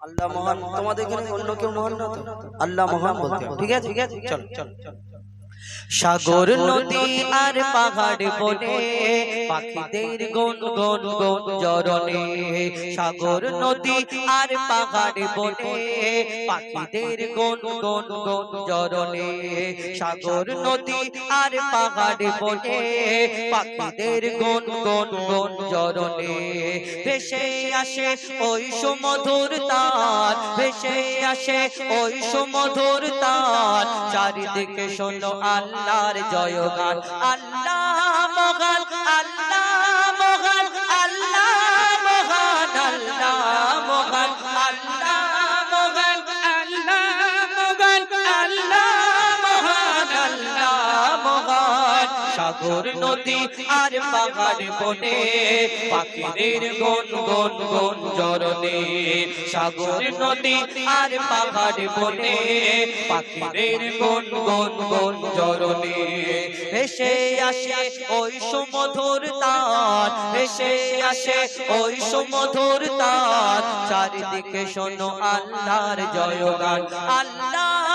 আল্লাহ মহান তোমাদের এখানে অন্য কেউ মহান না তো? আল্লাহ মহান বলতে ঠিক আছে? ঠিক আছে? চল চল চল। সাগর নদী আর পাহাড় বনে পাখিদের গুন গুন গুন জরনে সাগর নদী আর পাহাড় বনে পাখিদের গুন গুন গুন জরনে সাগর নদী আর পাহাড় বনে পাখিদের গুন গুন গুন জরনে ভেসে আসে ওই সুমধুর তার ভেসে আসে ওই সুমধুর তার। চারিদিকে শোনো আল্লাহর জয়গান আল্লাহ মহান আল্লাহ সাগর নদী আর পাহাড় বনে, পাখিদের গন গন গন জরনে সাগর নদী আর পাহাড় বনে, পাখিদের গন গন গন জরনে ভেসে আসে ওই সুমধুর তার, এসে আসে ওই সুমধুর তার। চারিদিকে শোনো আল্লাহর জয়গান আল্লাহ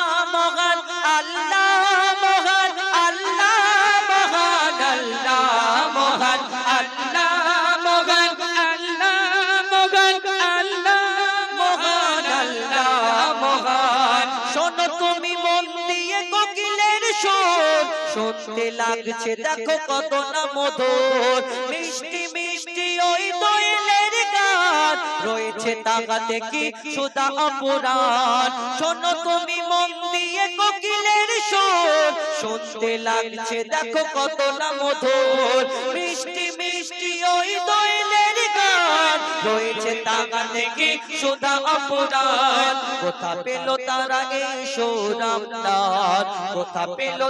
তুমি মন দিয়ে কোকিলের সুর। শুনতে লাগছে, দেখো কত না মধুর। মিষ্টি মিষ্টি ওই দোয়েলের গান। রয়েছে তাগাতে কি সুদা অপরাণ। শোনো তুমি মন দিয়ে কোকিলের সুর। শুনতে লাগছে, দেখো কত না মধুর। মিষ্টি মিষ্টি ওই দোয়েলের গান রয়েছে তাগাতে কি সুদা অপরাণ কোথা পেল তারা এই সোরামদার কোথা পেল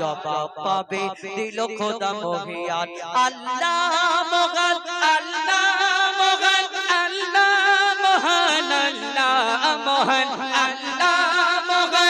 জবাব পাবে দিল খোদা মহিয়ান। আল্লাহ মহান আল্লাহ মহান আল্লাহ মহান আল্লাহ মহান আল্লাহ মহান।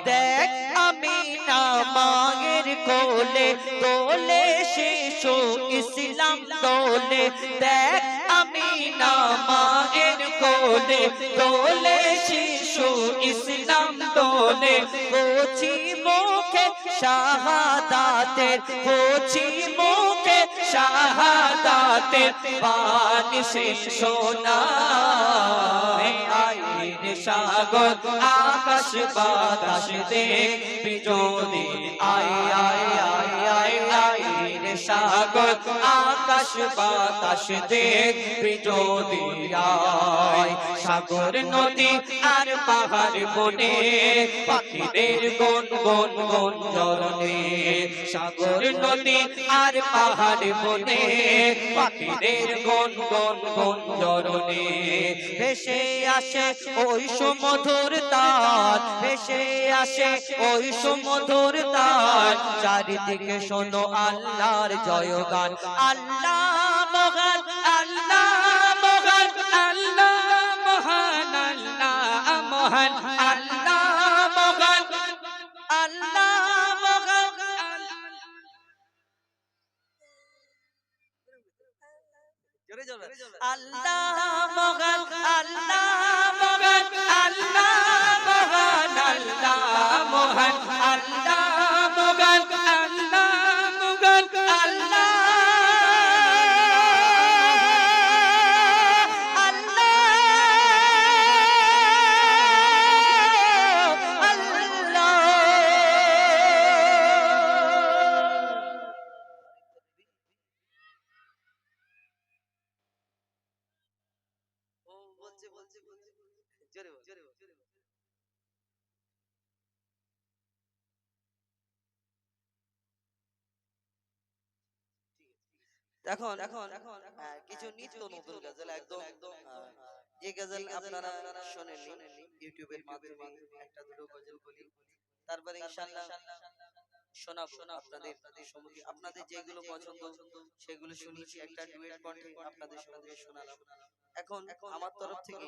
কোলে তোলে শিশু ইসলাম দোলে। দেখ আমি না মায়ের কোলে তোলে শিশু ইসলাম দোলে। কোচি মুখে শাহাদাতের, কোচি মুখে শাহাদাতের সে সোনা। আইরে সাগর, আকাশ বাতাস দেখবি যদি আই আই আই আই আইরে সাগর, আকাশ বাতাস দেখবি আয় সাগর নদী আর পাহাড় বনে। পাখিদের গন গন গন জরনে সাগর নদী আর পাহাড় বনে, পাখিদের গন গন গন ভেসে আসে ওই সুমধুর তার ভেসে আসে ওই সুমধুর তার চারিদিকে শোনো আল্লাহর জয় গান আল্লাহ আল্লাহ মগন আল্লাহ মগন। জোরে জোরে এখন এখন হ্যাঁ, কিছু নিত্য নতুন গজল একদম একদম যে গজল আপনারা শোনেননি ইউটিউবের মাধ্যমে একটা দুটো গজল বলি তারপরে ইনশাআল্লাহ শোনাবো আপনাদের সম্মুখে আপনাদের যেগুলো পছন্দ সেগুলো শুনিয়েছি একটা ডুয়েট আপনাদের সম্মুখে শোনালাম। এখন আমার তরফ থেকে